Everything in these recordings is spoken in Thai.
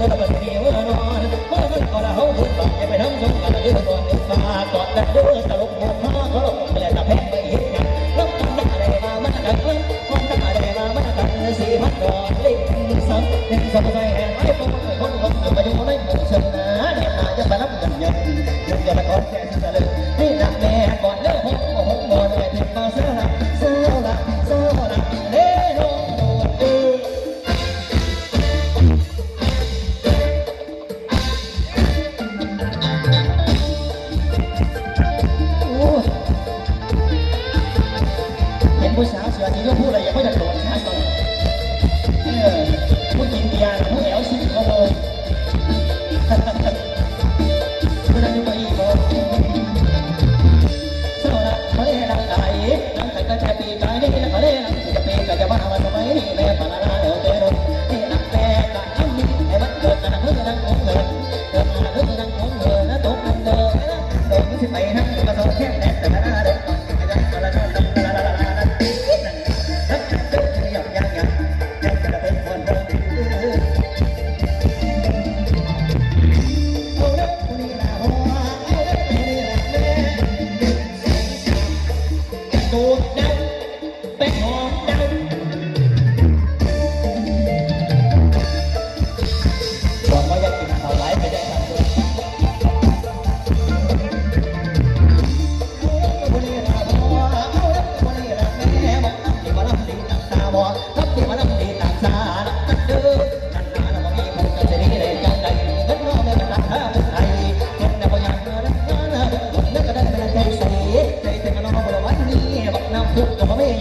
เดินบนเดียวนอนเมื่อข้นก็ลเขาขึ้นไปไปน้ำชมกันยืนก่อนเดินมาตอดแต่ด้วยตลกหัวมาเขาลงไปแล้วะแพงไปเห็นกันลบกันได้มามากันลบกันได้มามากันสี่พันดอกเล่นดึงสองหนึ่งสองใจแห่งไอ้ปอคน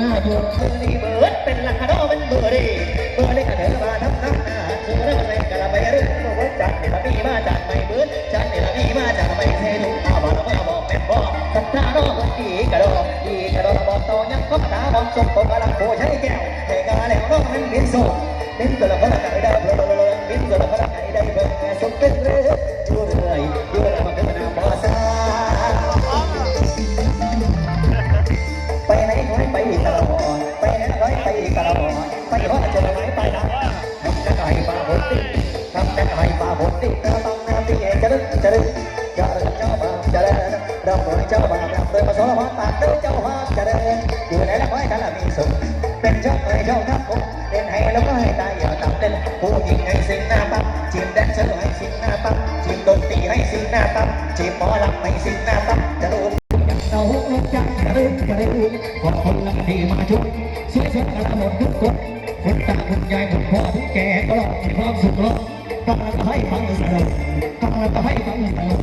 กรุณาอยู่เบอร์นี้เบิดเป็นหลักกระโดเป็นเบอร์ดีเบอร์นี้กระเถิบมาน้ำน้ำหน้าคือเรื่องอะไรกระไปเรื่องเบิดจัดเนี่ยละมีมาจัดไม่เบิดจัดเนี่ยละมีมาจัดไม่เทลุอาบอกเราก็บอกแม่บอกสัตตาโนมันดีกระโดดดีกระโดดบอกโตยังก็ตาบอลสมตกำลังโคใช้แก้วแต่กาแล้วน้องมันบินสูงบินตัวละคนละไก่ได้เบลอเบลอบินตัวละคนไก่ได้เบลอสมเป็นเรืออยู่เรื่อยอยู่ ให้ปาบนติเราต้องน้ำที่จะรึจะ ฟังสนุกฟังแล้วก็ให้ฟังสนุก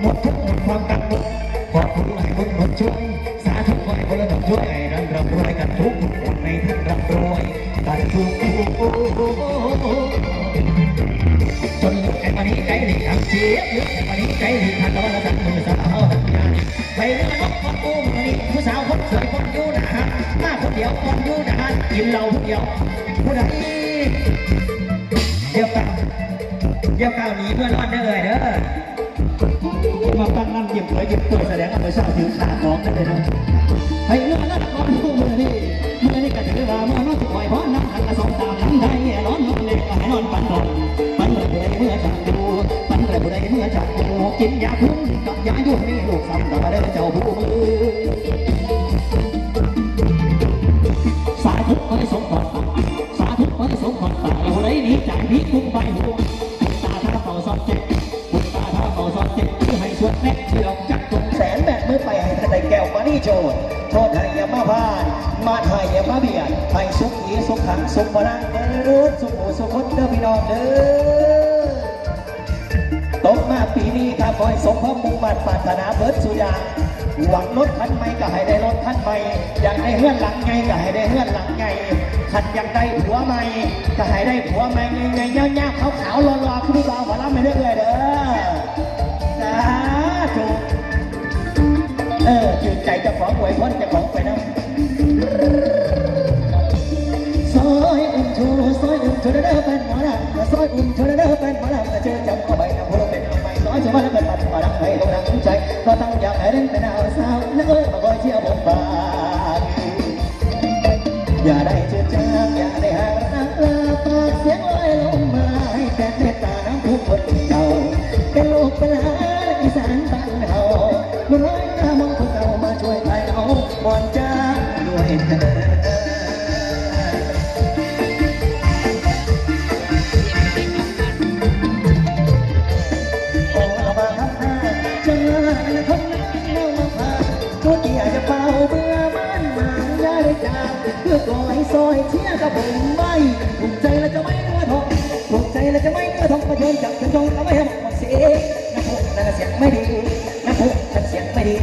หมดทุกหมดความกังวลขอบคุณให้คนหมดช่วย สาธุขอให้คนละหมดช่วยนั้นร่ำรวยกันทุกคนในท่านร่ำรวยกันทุกจนหลุดไอ้วันนี้ไก่หลีทำเจี๊ยบลึกไอ้วันนี้ไก่หลีทันตะวันละสักมือสาวไปเรื่องนกคนกูมันนี่ผู้สาวคนสวยคนยู่นะฮะมาคนเดียวคนยู่นะฮะกินเหล้าคนเดียวผู้ใด นี้เพื่อนรอดได้เลยเด้อมาตั้งนั่นหยิบไว้หยิบตัวแสดงว่าไม่ทราบถึงขาดน้องกันเลยนะให้เรื่องนั้นความรู้มือนี่มือนี่ก็ถือว่าเมื่อนอนจะปล่อยเพราะน้ำหันกระสองตามหลังไทยนอนนอนเล็กก็ให้นอนปันนอนปันเมื่อผู้เมื่อจักดูปันเมื่อผู้เมื่อจักดูกินยาคุ้มกับยายุ่งนี่ลูกซ้ำต่อมาเด้อเจ้าผู้มือสาธุขอให้สมพรปากสาธุขอให้สมพรปากผู้ใดหนีจากพิษคุ้มไปหัว ดโทษให้ยามาพาน มาไทยย่ามาเบียดให้สุขีสุขขังสุขบรังเด้อสุขโอสุขคนเด้อพี่น้องเด้อตกมาปีนี้ถ้าคอยสมพระมุ่งมั่นปรารถนาเบิดสุดอย่าหวังรถคันใหม่ก็ให้ได้รถคันใหม่อยากได้เฮือนหลังไงก็ให้ได้เฮือนหลังไงขันอยากได้ผัวใหม่ก็ให้ได้ผัวใหม่ไงๆยาวขาวๆรอๆคือดูเราหัวเราะไม่ได้เลยเด้อสาธุ ออจืดใจจะของหวยพ้นจะของไปนะซอยอุ่นชูซอยอุ่นชูเด้อเป็นหมอลำซอยอุ่นชูเด้อเป็นหมอลำเจอจับเข้าไปนะพวกเป็นใหม่ซอยชาวบ้านเป็นปัดมาดังให้ลงดังใจก็ตั้งอยากให้เล่นเป็นเอาสาวนักเอ้ยมาคอยเชียร์ผมบ้างอย่าได้เจือจางอย่าได้ห่างรักลาปากเสียงลอยลงมาให้แต่เมตตาน้ำทุกคนเก่าเป็นลูกเป็นหลานอีสานบ้านเฮา บุญร้อยหน้ามองคนเก่ามาช่วยไทยเอาบอนจ้าด้วยเถิดโอ้เรามาทำหน้าจะเมื่อในคนนั้นเรามาพาตัวที่อยากจะเป่าเบื่อบ้านมาอย่าได้จากเพื่อปล่อยซอยเชียร์กับผมไม่ถูกใจแล้วจะไม่เนื้อทองถูกใจแล้วจะไม่เนื้อทองก็เชิญจับเชิญจองแล้วไม่ให้บอกเสียนะพวกนั่นเสียงนะพวกนั่นเสียงไม่ดี Buddy.